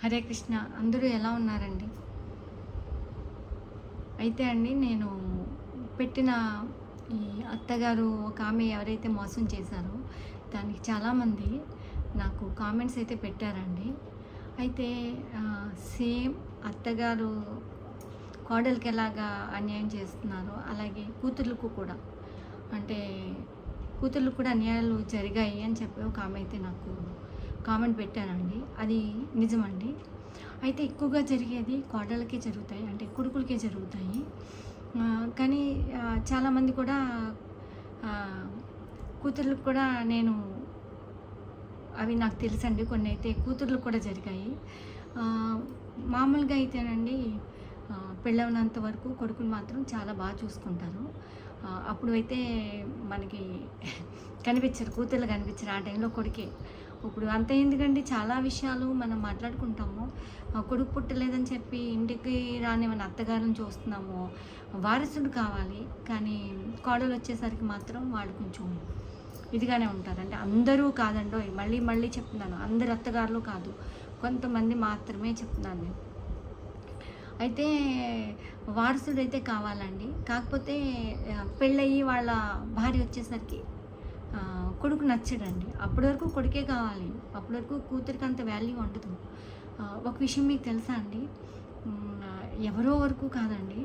హరే కృష్ణ అందరూ ఎలా ఉన్నారండి? అయితే అండి నేను పెట్టిన ఈ అత్తగారు ఒక ఆమె ఎవరైతే మోసం చేశారో దానికి చాలామంది నాకు కామెంట్స్ అయితే పెట్టారండి. అయితే సేమ్ అత్తగారు కోడలికి ఎలాగా అన్యాయం చేస్తున్నారో అలాగే కూతుర్లకు కూడా. అంటే కూతుర్లకు కూడా అన్యాయాలు జరిగాయి అని చెప్పి ఒక ఆమె అయితే నాకు కామెంట్ పెట్టానండి. అది నిజమండి. అయితే ఎక్కువగా జరిగేది కోడలకే జరుగుతాయి అంటే కొడుకులకే జరుగుతాయి. కానీ చాలామంది కూడా కూతుర్లకు కూడా నేను అవి నాకు తెలుసండి కొన్ని అయితే కూతుర్లు కూడా జరిగాయి. మామూలుగా అయితేనండి ఆ, పెళ్ళవనంత వరకు కొడుకులు మాత్రం చాలా బాగా చూసుకుంటారు. అప్పుడు అయితే మనకి కనిపించరు కూతుర్లు కనిపించరు ఆ టైంలో కొడుకే. ఇప్పుడు అంత ఎందుకండి? చాలా విషయాలు మనం మాట్లాడుకుంటాము. కొడుకు పుట్టలేదని చెప్పి ఇంటికి రాని మన అత్తగారిని చూస్తున్నాము. వారసుడు కావాలి కానీ కోడలు వచ్చేసరికి మాత్రం వాళ్ళు కొంచెం ఇదిగానే ఉంటారు. అంటే అందరూ కాదండో మళ్ళీ మళ్ళీ చెప్తున్నాను. అందరు అత్తగారులు కాదు. కొంతమంది మాత్రమే చెప్తున్నాను నేను. అయితే వారసుడు అయితే కావాలండి. కాకపోతే పెళ్ళయ్యి పెళ్ళయి వాళ్ళ భార్య వచ్చేసరికి కొడుకు నచ్చడండి. అప్పటి వరకు కొడుకే కావాలి. అప్పటి వరకు కూతురికి అంత వాల్యూ ఉండదు. ఒక విషయం మీకు తెలుసా అండి? ఎవరో వరకు కాదండి.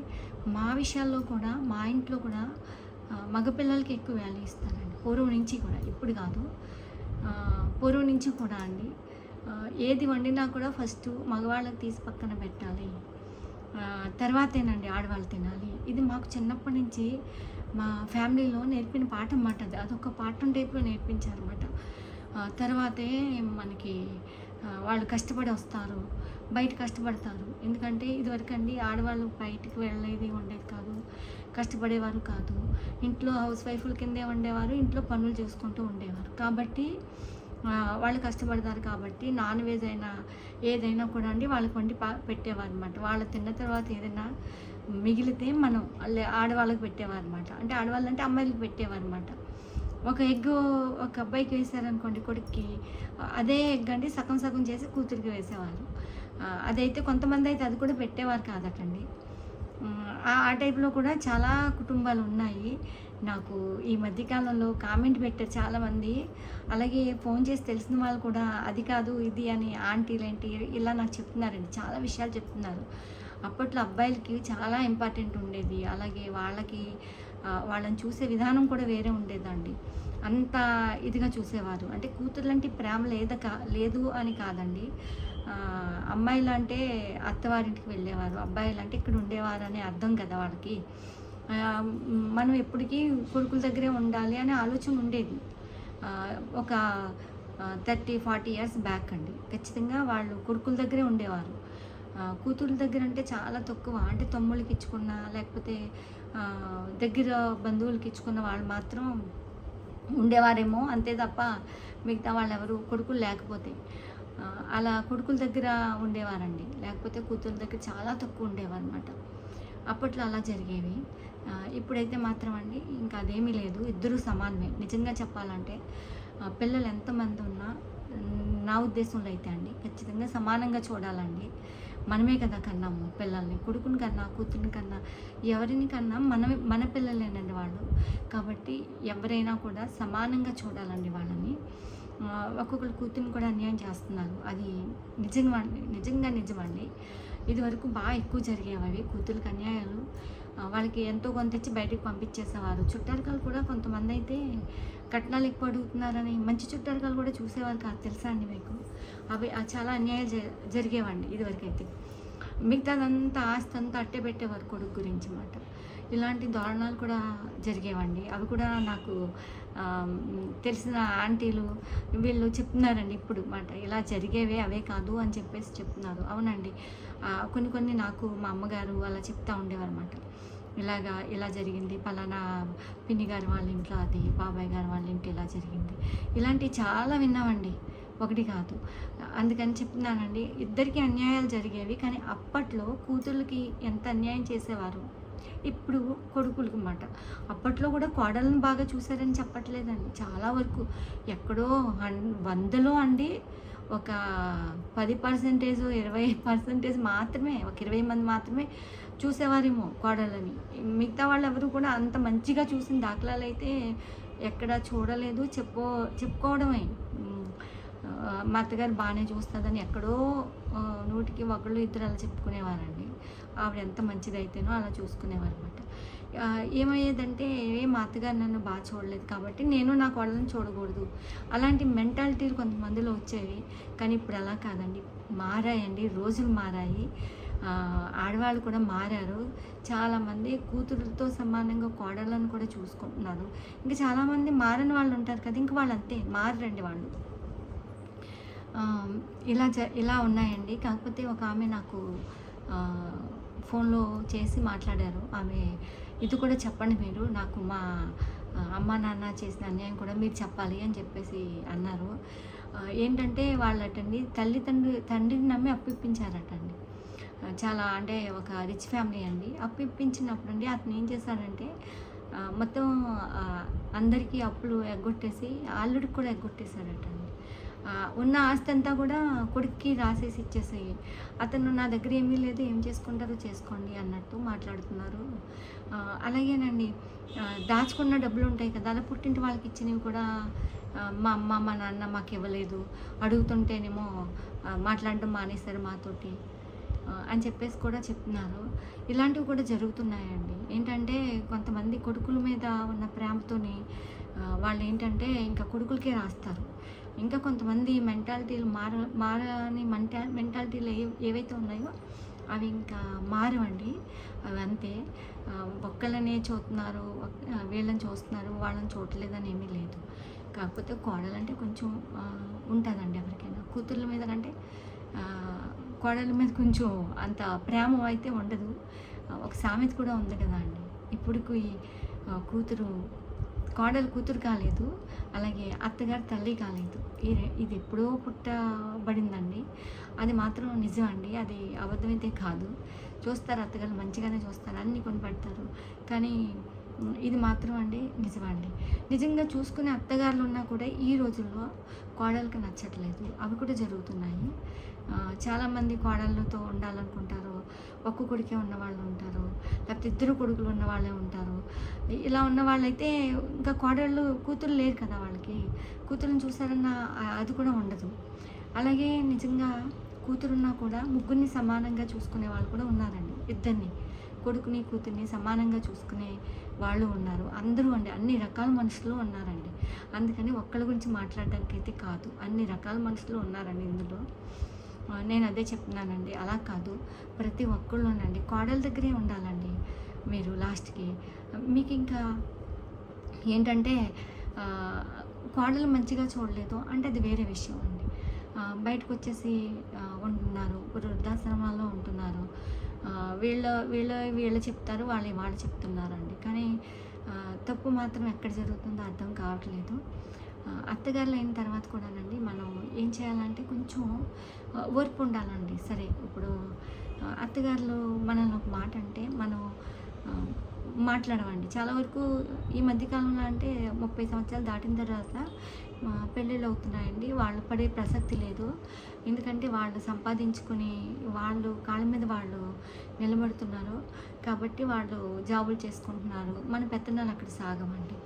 మా విషయాల్లో కూడా మా ఇంట్లో కూడా మగపిల్లలకి ఎక్కువ వాల్యూ ఇస్తారండి. పూర్వం నుంచి కూడా ఇప్పుడు కాదు. పూర్వం నుంచి కూడా అండి. ఏది వండినా కూడా ఫస్ట్ మగవాళ్ళకి తీసి పక్కన పెట్టాలి. తర్వాతేనండి ఆడవాళ్ళు తినాలి. ఇది మాకు చిన్నప్పటి నుంచి మా ఫ్యామిలీలో నేర్పిన పాఠం అన్నమాట అది. అదొక పాఠం టైప్లో నేర్పించారన్నమాట. తర్వాతే మనకి వాళ్ళు కష్టపడి వస్తారు బయట కష్టపడతారు. ఎందుకంటే ఇదివరకండి ఆడవాళ్ళు బయటికి వెళ్ళేది ఉండేది కాదు కష్టపడేవారు కాదు. ఇంట్లో హౌస్ వైఫ్ల కిందే ఉండేవారు ఇంట్లో పనులు చేసుకుంటూ ఉండేవారు. కాబట్టి వాళ్ళు కష్టపడతారు కాబట్టి నాన్ వెజ్ అయినా ఏదైనా కూడా అండి వాళ్ళకి వండి పా పెట్టేవారు అనమాట వాళ్ళు తిన్న తర్వాత ఏదైనా మిగిలితే మనం ఆడవాళ్ళకి పెట్టేవారనమాట అంటే ఆడవాళ్ళు అంటే అమ్మాయిలకు పెట్టేవారనమాట ఒక ఎగ్ ఒక అబ్బాయికి వేసారనుకోండి కొడుక్కి అదే ఎగ్ అండి సగం సగం చేసి కూతురికి వేసేవారు. అదైతే కొంతమంది అయితే అది కూడా పెట్టేవారు కాదటండి. ఆ టైప్లో కూడా చాలా కుటుంబాలు ఉన్నాయి. నాకు ఈ మధ్యకాలంలో కామెంట్ పెట్టారు చాలామంది అలాగే ఫోన్ చేసి తెలిసిన వాళ్ళు కూడా అది కాదు ఇది అని ఆంటీలేంటి ఇలా నాకు చెప్తున్నారండి చాలా విషయాలు చెప్తున్నారు. అప్పట్లో అబ్బాయిలకి చాలా ఇంపార్టెంట్ ఉండేది. అలాగే వాళ్ళకి వాళ్ళని చూసే విధానం కూడా వేరే ఉండేదండి. అంత ఇదిగా చూసేవారు. అంటే కూతుర్లంటే ప్రేమ లేద కా లేదు అని కాదండి. అమ్మాయిలు అంటే అత్తవారింటికి వెళ్ళేవారు. అబ్బాయిలు అంటే ఇక్కడ ఉండేవారు అనే అర్థం కదా వాళ్ళకి. మనం ఎప్పటికీ కొడుకుల దగ్గరే ఉండాలి అనే ఆలోచన ఉండేది. ఒక థర్టీ ఫార్టీ ఇయర్స్ బ్యాక్ అండి. ఖచ్చితంగా వాళ్ళు కొడుకుల దగ్గరే ఉండేవారు. కూతుర్ల దగ్గర అంటే చాలా తక్కువ. అంటే తమ్ముళ్ళకి ఇచ్చుకున్న లేకపోతే దగ్గర బంధువులకి ఇచ్చుకున్న వాళ్ళు మాత్రం ఉండేవారేమో అంతే తప్ప మిగతా వాళ్ళు ఎవరు కొడుకులు లేకపోతే. అలా కొడుకుల దగ్గర ఉండేవారండి. లేకపోతే కూతురు దగ్గర చాలా తక్కువ ఉండేవారు అనమాట అప్పట్లో అలా జరిగేవి. ఇప్పుడైతే మాత్రం అండి ఇంకా అదేమీ లేదు. ఇద్దరూ సమానమే. నిజంగా చెప్పాలంటే పిల్లలు ఎంతమంది ఉన్నా నా ఉద్దేశంలో అయితే అండి ఖచ్చితంగా సమానంగా చూడాలండి. మనమే కదా కన్నాము పిల్లల్ని కొడుకుని కన్నా కూతురిని కన్నా ఎవరిని కన్నా మనమే మన పిల్లలేనండి వాళ్ళు. కాబట్టి ఎవరైనా కూడా సమానంగా చూడాలండి వాళ్ళని. ఒక్కొక్కరు కూతురిని కూడా అన్యాయం చేస్తున్నారు. అది నిజంగా నిజంగా నిజమండి. ఇదివరకు బాగా ఎక్కువ జరిగేవి అవి కూతురికి అన్యాయాలు వాళ్ళకి ఎంతో కొంత ఇచ్చి బయటకు పంపించేసేవారు. చుట్టాలకాలు కూడా కొంతమంది అయితే కట్నాలు ఎక్కువ అడుగుతున్నారని మంచి చుట్టాలు కూడా చూసేవారు కాదు తెలుసా అండి మీకు? అవి చాలా అన్యాయాలు జ జరిగేవండి ఇదివరకైతే మిగతాదంతా ఆస్తి అంతా అట్టే పెట్టేవారు కొడుకు గురించి అనమాట ఇలాంటి దారుణాలు కూడా జరిగేవండి. అవి కూడా నాకు తెలిసిన ఆంటీలు వీళ్ళు చెప్తున్నారండి ఇప్పుడు మాట. ఇలా జరిగేవే అవే కాదు అని చెప్పేసి చెప్తున్నారు. అవునండి. కొన్ని కొన్ని నాకు మా అమ్మగారు అలా చెప్తూ ఉండేవారు అనమాట ఇలాగా ఇలా జరిగింది. పలానా పిన్ని గారి వాళ్ళ ఇంట్లో అది బాబాయ్ గారి వాళ్ళ ఇంట్లో ఇలా జరిగింది. ఇలాంటివి చాలా విన్నామండి. ఒకటి కాదు. అందుకని చెప్తున్నానండి ఇద్దరికి అన్యాయాలు జరిగేవి కానీ అప్పట్లో కూతుర్లకి ఎంత అన్యాయం చేసేవారు? ఇప్పుడు కొడుకులకి మాట. అప్పట్లో కూడా కోడలను బాగా చూశారని చెప్పట్లేదండి. చాలా వరకు ఎక్కడో హన్ వందలో అండి. ఒక పది పర్సెంటేజ్ ఇరవై పర్సెంటేజ్ మాత్రమే ఒక ఇరవై మంది మాత్రమే చూసేవారేమో కోడలని మిగతా వాళ్ళు ఎవరు కూడా అంత మంచిగా చూసిన దాఖలాలు అయితే ఎక్కడ చూడలేదు. చెప్పో చెప్పుకోవడమే. మా అత్తగారు బాగానే చూస్తుందని ఎక్కడో నూటికి ఒకళ్ళు ఇద్దరు అలా చెప్పుకునేవారండి. ఆవిడ ఎంత మంచిదైతేనో అలా చూసుకునేవారు అనమాట ఏమయ్యేదంటే ఏ మా అత్తగారు నన్ను బాగా చూడలేదు కాబట్టి నేను నా కోడలను చూడకూడదు. అలాంటి మెంటాలిటీలు కొంతమందిలో వచ్చేవి. కానీ ఇప్పుడు అలా కాదండి. మారాయండి. రోజులు మారాయి. ఆడవాళ్ళు కూడా మారారు. చాలామంది కూతురుతో సమానంగా కోడళ్ళను కూడా చూసుకుంటున్నారు. ఇంకా చాలామంది మారని వాళ్ళు ఉంటారు కదా ఇంక వాళ్ళు అంతే మారరండి వాళ్ళు. ఇలా జ ఇలా ఉన్నాయండి. కాకపోతే ఒక ఆమె నాకు ఫోన్లో చేసి మాట్లాడారు. ఆమె ఇది కూడా చెప్పండి మీరు నాకు మా అమ్మ నాన్న చేసిన అన్యాయం కూడా మీరు చెప్పాలి అని చెప్పేసి అన్నారు. ఏంటంటే వాళ్ళటండి తల్లిదండ్రి తండ్రిని నమ్మి అప్పిప్పించారటండి చాలా అంటే ఒక రిచ్ ఫ్యామిలీ అండి. అప్పిప్పించినప్పుడు అండి అతను ఏం చేశాడంటే మొత్తం అందరికీ అప్పులు ఎగ్గొట్టేసి అల్లుడికి కూడా ఎగ్గొట్టేశాడట అండి. ఉన్న ఆస్తి అంతా కూడా కొడుక్కి రాసేసి ఇచ్చేసాయి. అతను నా దగ్గర ఏమీ లేదు ఏం చేసుకుంటారో చేసుకోండి అన్నట్టు మాట్లాడుతున్నారు. అలాగేనండి. దాచుకున్న డబ్బులు ఉంటాయి కదా అలా పుట్టింటి వాళ్ళకి ఇచ్చినవి కూడా మా అమ్మ మా నాన్న మాకు ఇవ్వలేదు. అడుగుతుంటేనేమో మాట్లాడడం మానేశారు మాతోటి. అని చెప్పేసి కూడా చెప్తున్నారు. ఇలాంటివి కూడా జరుగుతున్నాయండి. ఏంటంటే కొంతమంది కొడుకుల మీద ఉన్న ప్రేమతోని వాళ్ళు ఏంటంటే ఇంకా కొడుకులకే రాస్తారు. ఇంకా కొంతమంది మెంటాలిటీలు మార మారని మెంటా మెంటాలిటీలు ఏ ఏవైతే ఉన్నాయో అవి ఇంకా మారవండి. అవి అంతే. ఒక్కళ్ళనే చూస్తున్నారు వీళ్ళని చూస్తున్నారు వాళ్ళని చూడలేదని ఏమీ లేదు. కాకపోతే కోడలంటే కొంచెం ఉంటుందండి ఎవరికైనా. కూతుర్ల మీద కంటే కోడల మీద కొంచెం అంత ప్రేమ అయితే ఉండదు. ఒక సామెత కూడా ఉంది కదా అండి. ఇప్పుడుకు ఈ కూతురు కోడలు కూతురు కాలేదు అలాగే అత్తగారు తల్లి కాలేదు. ఇది ఎప్పుడో పుట్టబడిందండి. అది మాత్రం నిజం అండి. అది అబద్ధమైతే కాదు. చూస్తారు అత్తగారు మంచిగానే చూస్తారు. అన్ని కొనిపెడతారు కానీ ఇది మాత్రం అండి నిజమండి నిజంగా చూసుకునే అత్తగారులు ఉన్నా కూడా ఈ రోజుల్లో కోడలకు నచ్చట్లేదు. అవి కూడా జరుగుతున్నాయి. చాలామంది కోడళ్ళతో ఉండాలనుకుంటారు. ఒక్క కొడుకే ఉన్న వాళ్ళు ఉంటారు. లేకపోతే ఇద్దరు కొడుకులు ఉన్నవాళ్ళే ఉంటారు. ఇలా ఉన్న వాళ్ళైతే ఇంకా కోడళ్ళు కూతురు లేరు కదా వాళ్ళకి. కూతురుని చూసారన్న అది కూడా ఉండదు. అలాగే నిజంగా కూతురున్నా కూడా ముగ్గురిని సమానంగా చూసుకునే వాళ్ళు కూడా ఉన్నారండి. ఇద్దరిని కొడుకుని కూతుర్ని సమానంగా చూసుకునే వాళ్ళు ఉన్నారు. అందరూ అండి అన్ని రకాల మనుషులు ఉన్నారండి. అందుకని ఒక్కళ్ళ గురించి మాట్లాడడానికి అయితే కాదు అన్ని రకాల మనుషులు ఉన్నారండి ఇందులో. నేను అదే చెప్తున్నానండి. అలా కాదు. ప్రతి ఒక్కళ్ళునండి. కోడల దగ్గరే ఉండాలండి మీరు లాస్ట్కి. మీకు ఇంకా ఏంటంటే కోడలు మంచిగా చూడలేదు అంటే అది వేరే విషయం అండి. బయటకు వచ్చేసి ఉంటున్నారు. వృద్ధాశ్రమాల్లో ఉంటున్నారు. వీళ్ళ వీళ్ళ వీళ్ళు చెప్తారు వాళ్ళు వాళ్ళు చెప్తున్నారండి. కానీ తప్పు మాత్రం ఎక్కడ జరుగుతుందో అర్థం కావట్లేదు. అత్తగారులు అయిన తర్వాత కూడానండి మనం ఏం చేయాలంటే కొంచెం ఓర్పు ఉండాలండి. సరే ఇప్పుడు అత్తగారులు మనల్ని ఒక మాట అంటే మనం మాట్లాడమండి. చాలా వరకు ఈ మధ్యకాలంలో అంటే ముప్పై సంవత్సరాలు దాటిన తర్వాత పెళ్ళిళ్ళు అవుతున్నాయండి. వాళ్ళు పడే ప్రసక్తి లేదు. ఎందుకంటే వాళ్ళు సంపాదించుకుని వాళ్ళు కాళ్ళ మీద వాళ్ళు నిలబడుతున్నారు. కాబట్టి వాళ్ళు జాబులు చేసుకుంటున్నారు. మన పెత్తనాలు అక్కడ సాగమండి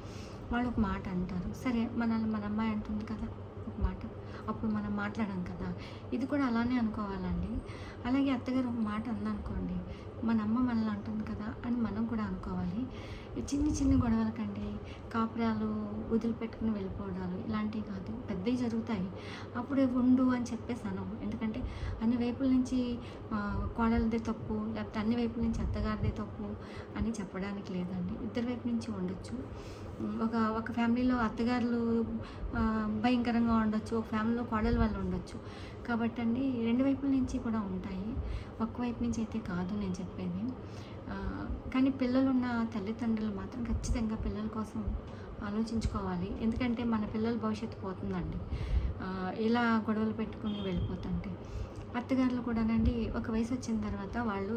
వాళ్ళు ఒక మాట అంటారు. సరే మనల్ని మన అమ్మాయి అంటుంది కదా ఒక మాట. అప్పుడు మనం మాట్లాడాం కదా. ఇది కూడా అలానే అనుకోవాలండి. అలాగే అత్తగారు ఒక మాట అందనుకోండి మన అమ్మ మనల్ని అంటుంది కదా అని మనం కూడా అనుకోవాలి. చిన్న చిన్ని చిన్ని గొడవలకండి కాపురాలు వదిలిపెట్టుకుని వెళ్ళిపోవడాలు ఇలాంటివి కాదు. పెద్దవి జరుగుతాయి. అప్పుడే ఉండు అని చెప్పేసాను ఎందుకంటే అన్ని వైపుల నుంచి కోడలదే తప్పు లేకపోతే అన్ని వైపుల నుంచి అత్తగారిదే తప్పు అని చెప్పడానికి లేదండి. ఇద్దరి వైపు నుంచి ఉండొచ్చు. ఒక ఒక ఫ్యామిలీలో అత్తగారులు భయంకరంగా ఉండొచ్చు ఒక ఫ్యామిలీలో కోడలు వాళ్ళు ఉండొచ్చు. కాబట్టి అండి రెండు వైపుల నుంచి కూడా ఉంటాయి. ఒక్క వైపు నుంచి అయితే కాదు నేను చెప్పేది. కానీ పిల్లలున్న తల్లిదండ్రులు మాత్రం ఖచ్చితంగా పిల్లల కోసం ఆలోచించుకోవాలి. ఎందుకంటే మన పిల్లల భవిష్యత్తు పోతుందండి. ఇలా గొడవలు పెట్టుకుని వెళ్ళిపోతుంటే. అత్తగారులు కూడానండి ఒక వయసు వచ్చిన తర్వాత వాళ్ళు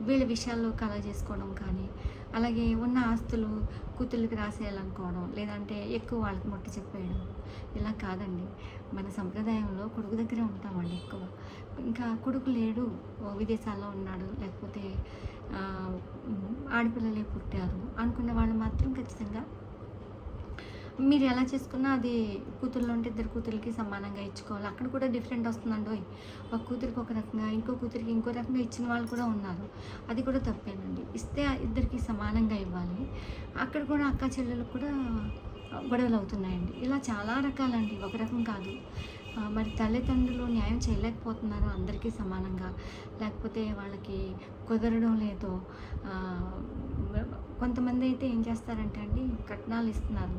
వీళ్ళ విషయాల్లో కలగ చేసుకోవడం కానీ అలాగే ఉన్న ఆస్తులు కూతుళ్ళకి రాసేయాలనుకోవడం లేదంటే ఎక్కువ వాళ్ళకి మొట్ట చెప్పేయడం ఇలా కాదండి. మన సంప్రదాయంలో కొడుకు దగ్గరే ఉంటామండి ఎక్కువ. ఇంకా కొడుకు లేడు విదేశాల్లో ఉన్నాడు లేకపోతే ఆడపిల్లలే పుట్టారు అనుకున్న వాళ్ళు మాత్రం ఖచ్చితంగా మీరు ఎలా చేసుకున్నా అది కూతుర్లో ఉంటే ఇద్దరు కూతురికి సమానంగా ఇచ్చుకోవాలి. అక్కడ కూడా డిఫరెంట్ వస్తుందండి. ఓయ్. ఒక కూతురికి ఒక రకంగా ఇంకో కూతురికి ఇంకో రకంగా ఇచ్చిన వాళ్ళు కూడా ఉన్నారు. అది కూడా తప్పేనండి. ఇస్తే ఇద్దరికి సమానంగా ఇవ్వాలి. అక్కడ కూడా అక్క చెల్లెలకు కూడా గొడవలు అవుతున్నాయండి. ఇలా చాలా రకాలండి. ఒక రకం కాదు. మరి తల్లిదండ్రులు న్యాయం చేయలేకపోతున్నారు అందరికీ సమానంగా. లేకపోతే వాళ్ళకి కుదరడం లేదో. కొంతమంది అయితే ఏం చేస్తారంటే అండి కట్నాలు ఇస్తున్నారు.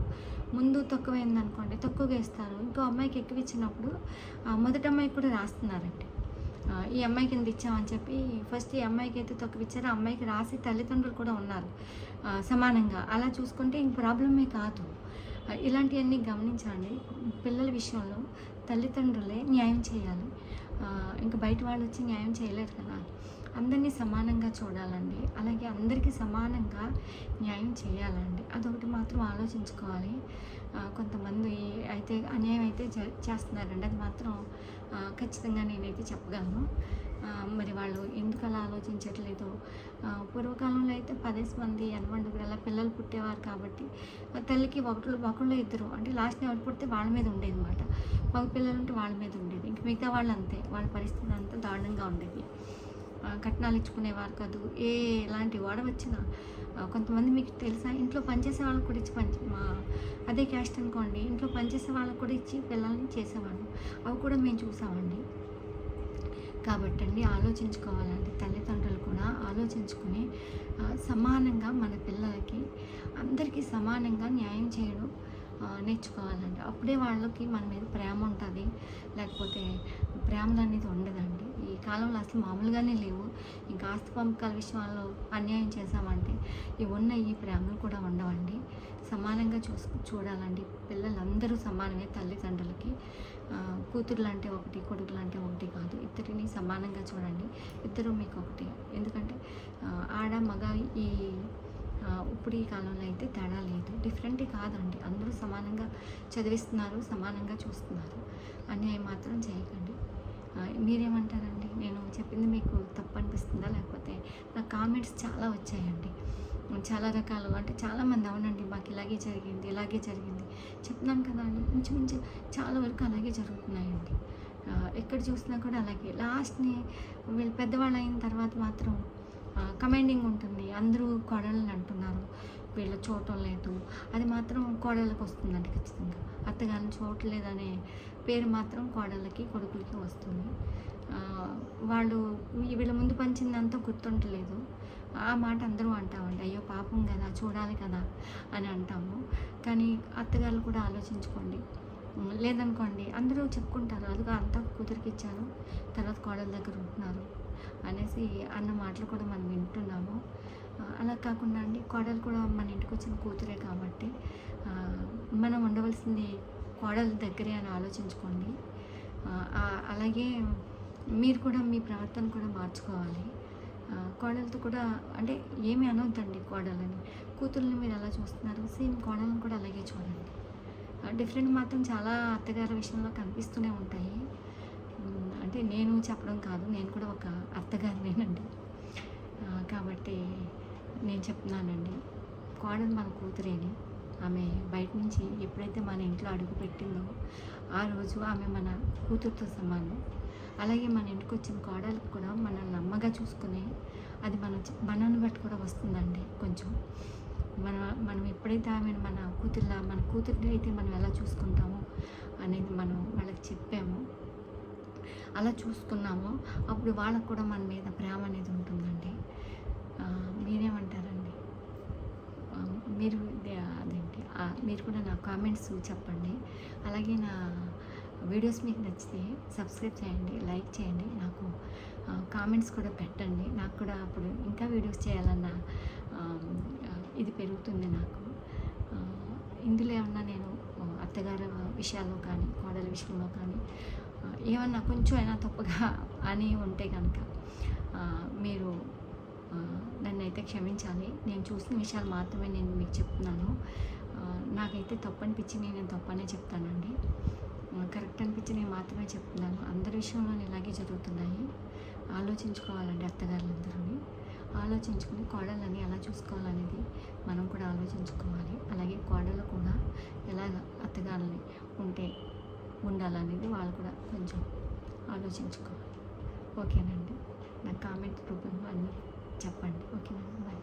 ముందు తక్కువైంది అనుకోండి తక్కువగా ఇస్తారు. ఇంకో అమ్మాయికి ఎక్కువ ఇచ్చినప్పుడు మొదటి అమ్మాయికి కూడా రాస్తున్నారండి. ఈ అమ్మాయికి ఇంత ఇచ్చామని చెప్పి ఫస్ట్ ఈ అమ్మాయికి అయితే తక్కువ ఇచ్చారో. ఆ అమ్మాయికి రాసి తల్లిదండ్రులు కూడా ఉన్నారు. సమానంగా. అలా చూసుకుంటే ఇంక ప్రాబ్లమే కాదు. ఇలాంటివన్నీ గమనించండి. పిల్లల విషయంలో తల్లిదండ్రులే న్యాయం చేయాలి. ఇంకా బయట వాళ్ళు వచ్చి న్యాయం చేయలేరు కదా. అందరినీ సమానంగా చూడాలండి. అలాగే అందరికీ సమానంగా న్యాయం చేయాలండి. అదొకటి మాత్రం ఆలోచించుకోవాలి. కొంతమంది అయితే అన్యాయం అయితే చేస్తున్నారండి. అది మాత్రం ఖచ్చితంగా నేనైతే చెప్పగలను. మరి వాళ్ళు ఎందుకు అలా ఆలోచించట్లేదు? పూర్వకాలంలో అయితే పదేసి మంది ఎనమండుగురు అలా పిల్లలు పుట్టేవారు కాబట్టి తల్లికి ఒకళ్ళు ఒకళ్ళు ఇద్దరు. అంటే లాస్ట్ ఎవరు పుడితే వాళ్ళ మీద ఉండేది అనమాట మగ పిల్లలు ఉంటే వాళ్ళ మీద ఉండేది. ఇంక మిగతా వాళ్ళు అంతే. వాళ్ళ పరిస్థితి అంతా దారుణంగా ఉండేది. కట్నాలు ఇచ్చుకునేవారు కాదు. ఏ ఎలాంటి వాడ వచ్చినా కొంతమంది మీకు తెలుసా? ఇంట్లో పనిచేసే వాళ్ళకి కూడా ఇచ్చి పని మా అదే క్యాస్ట్ అనుకోండి. ఇంట్లో పనిచేసే వాళ్ళకి కూడా ఇచ్చి పిల్లల్ని చేసేవాళ్ళు. అవి కూడా మేము చూసామండి. కాబట్టి అండి ఆలోచించుకోవాలండి. తల్లిదండ్రులు కూడా ఆలోచించుకుని సమానంగా మన పిల్లలకి అందరికీ సమానంగా న్యాయం చేయడం నేర్చుకోవాలండి. అప్పుడే వాళ్ళకి మన మీద ప్రేమ ఉంటుంది. లేకపోతే ప్రేమలు అనేది ఉండదండి. కాలంలో అసలు మామూలుగానే లేవు. ఇంకా ఆస్తి పంపకాల విషయాల్లో అన్యాయం చేశామంటే ఈ ఉన్న ఈ ప్రేమలు కూడా ఉండవండి. సమానంగా చూసు చూడాలండి. పిల్లలందరూ సమానమే తల్లిదండ్రులకి. కూతురు కూతుర్లు ఒకటి కొడుకు అంటే ఒకటి కాదు. ఇద్దరిని సమానంగా చూడండి. ఇద్దరు మీకు ఒకటి. ఎందుకంటే ఆడ మగ ఈ ఇప్పుడు ఈ కాలంలో అయితే తేడా లేదు. డిఫరెంట్ కాదండి. అందరూ సమానంగా చదివిస్తున్నారు సమానంగా చూస్తున్నారు. అన్యాయం మాత్రం చేయకండి. మీరేమంటారండి? నేను చెప్పింది మీకు తప్పు అనిపిస్తుందా లేకపోతే నా కామెంట్స్ చాలా వచ్చాయండి. చాలా రకాలు అంటే చాలామంది అవునండి మాకు ఇలాగే జరిగింది ఇలాగే జరిగింది. చెప్తున్నాను కదా అండి ఇంచుమించు చాలా వరకు అలాగే జరుగుతున్నాయండి. ఎక్కడ చూసినా కూడా అలాగే. లాస్ట్ని వీళ్ళు పెద్దవాళ్ళు అయిన తర్వాత మాత్రం కమాండింగ్ ఉంటుంది అందరూ కోడళ్ళని అంటున్నారు. వీళ్ళు చూడటం లేదు. అది మాత్రం కోడళ్ళకి వస్తుందండి ఖచ్చితంగా. అత్తగారిని చూడలేదనే పేరు మాత్రం కోడళ్ళకి కొడుకులకి వస్తుంది. వాళ్ళు వీళ్ళ ముందు పంచిందంతా గుర్తుండలేదు ఆ మాట అందరూ అంటామండి. అయ్యో పాపం కదా చూడాలి కదా అని అంటాము. కానీ అత్తగారు కూడా ఆలోచించుకోండి. లేదనుకోండి అందరూ చెప్పుకుంటారు. అదిగో అంతా కూతురికిచ్చారు తర్వాత కోడల దగ్గర ఉంటున్నారు అనేసి అన్న మాటలు కూడా మనం వింటున్నాము. అలా కాకుండా అండి కోడలు కూడా మన ఇంటికి వచ్చిన కూతురే కాబట్టి మనం ఉండవలసింది కోడల దగ్గరే అని ఆలోచించుకోండి. అలాగే మీరు కూడా మీ ప్రవర్తన కూడా మార్చుకోవాలి. కోడలతో కూడా అంటే ఏమి అనొద్దండి కోడలని. కూతుర్ని మీరు ఎలా చూస్తున్నారు? సేమ్ కోడలను కూడా అలాగే చూడండి. డిఫరెంట్ మాత్రం చాలా అత్తగారి విషయంలో కనిపిస్తూనే ఉంటాయి. అంటే నేను చెప్పడం కాదు నేను కూడా ఒక అత్తగారినేనండి. కాబట్టి నేను చెప్తున్నానండి. కోడలు మన కూతురేని. ఆమె బయట నుంచి ఎప్పుడైతే మన ఇంట్లో అడుగు పెట్టిందో ఆ రోజు ఆమె మన కూతురుతో సమానం. అలాగే మన ఇంటికి వచ్చిన కోడలకు కూడా మనల్ని అమ్మగా చూసుకుని అది మన మనల్ని బట్టి కూడా వస్తుందండి కొంచెం. మన మనం ఎప్పుడైతే ఆమెను మన కూతుర్లా మన కూతుర్ని అయితే మనం ఎలా చూసుకుంటామో అనేది మనం వాళ్ళకి చెప్పాము అలా చూసుకున్నామో అప్పుడు వాళ్ళకు కూడా మన మీద ప్రేమ అనేది ఉంటుందండి. మీరేమంటారండి? మీరు అదేంటి? మీరు కూడా నా కామెంట్స్ చెప్పండి. అలాగే నా వీడియోస్ మీకు నచ్చితే సబ్స్క్రైబ్ చేయండి లైక్ చేయండి. నాకు కామెంట్స్ కూడా పెట్టండి. నాకు కూడా అప్పుడు ఇంకా వీడియోస్ చేయాలన్న ఇది పెరుగుతుంది నాకు. ఇందులో ఏమన్నా నేను అత్తగారు విషయాల్లో కానీ కోడల విషయంలో కానీ ఏమన్నా కొంచెం అయినా తప్పుగా అని ఉంటే కనుక మీరు నన్ను అయితే క్షమించాలి. నేను చూసిన విషయాలు మాత్రమే నేను మీకు చెప్తున్నాను. నాకైతే తప్పు అనిపించింది నేను తప్పనే చెప్తానండి. కరెక్ట్ అనిపించి నేను మాత్రమే చెప్తున్నాను. అందరి విషయంలో ఇలాగే జరుగుతున్నాయి. ఆలోచించుకోవాలండి అత్తగారులందరూ ఆలోచించుకుని కోడళ్ళని ఎలా చూసుకోవాలనేది మనం కూడా ఆలోచించుకోవాలి. అలాగే కోడలు కూడా ఎలా అత్తగారులని ఉంటే ఉండాలనేది వాళ్ళు కూడా కొంచెం ఆలోచించుకోవాలి. ఓకేనండి. నా కామెంట్ రూపంలో అన్నీ చెప్పండి. ఓకేనండి బాయ్.